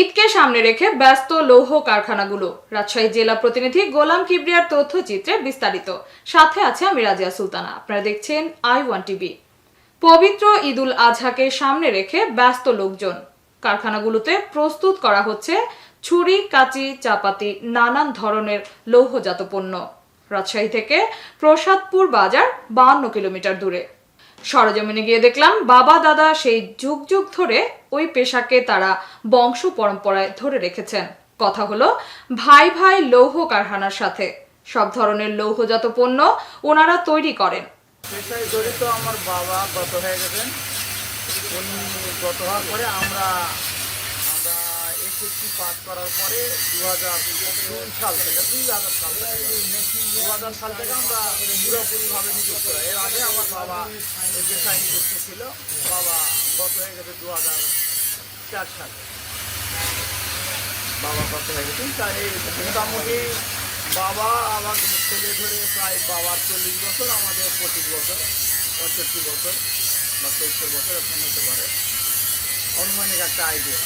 ঈদকে সামনে রেখে ব্যস্ত লৌহ কারখানাগুলো। রাজশাহী জেলা প্রতিনিধি গোলাম কিবরিয়ার তথ্যচিত্রে বিস্তারিত। সাথে আছে আমি রাজিয়া সুলতানা। আপনারা দেখছেন আই ওয়ান টিভি পবিত্র ঈদুল আজহাকে সামনে রেখে ব্যস্ত লোকজন। কারখানাগুলোতে প্রস্তুত করা হচ্ছে ছুরি, কাঁচি, চাপাতি, নানান ধরনের লৌহজাত পণ্য। রাজশাহী থেকে প্রসাদপুর বাজার বাহান্ন কিলোমিটার দূরে। সরজমিনে গিয়ে দেখলাম, বাবা দাদা সেই যুগ যুগ ধরে ওই পেশাকে তারা বংশ পরম্পরায় ধরে রেখেছেন। কথা হলো, ভাই ভাই লৌহ কারখানার সাথে। সব ধরনের লৌহজাত পণ্য ওনারা তৈরি করেন। পেশায় জড়িত আমার বাবা গত হয়ে গেছেন। গত হওয়ার পরে আমরা এসএসসি পাস করার পরে দু হাজার দুই সাল থেকে, দুই হাজার সাল দু হাজার সাল থেকে আমরা পুরোপুরিভাবে নিযুক্ত। এর আগে আমার বাবা পেশায় নিযুক্ত ছিল, বাবা গত হয়ে গেছে দু হাজার চার সালে। বাবা কত হয়ে গেছেন তাই মোটামুটি বাবা আমার ছেলে ধরে প্রায় বাবার চল্লিশ বছর, আমাদের পঁচিশ বছর, পঁয়ষট্টি বছর বা চৌত্তর বছর এখন হতে পারে। অনুমানিক একটা আইডিয়া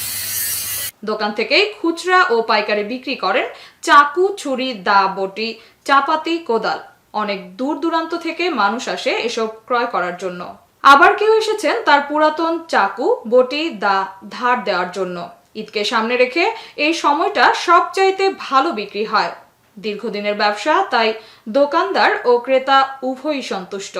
দোকান থেকেই খুচরা ও পাইকারি বিক্রি করেন চাকু, ছুরি, দা, বটি, চাপাতি, কোদাল। অনেক দূর দূরান্ত থেকে মানুষ আসে এসব ক্রয় করার জন্য। আবার কেউ এসেছেন তার পুরাতন চাকু, বটি, দা ধার দেওয়ার জন্য। ঈদকে সামনে রেখে এই সময়টা সবচাইতে ভালো বিক্রি হয়। দীর্ঘদিনের ব্যবসা, তাই দোকানদার ও ক্রেতা উভয়ই সন্তুষ্ট।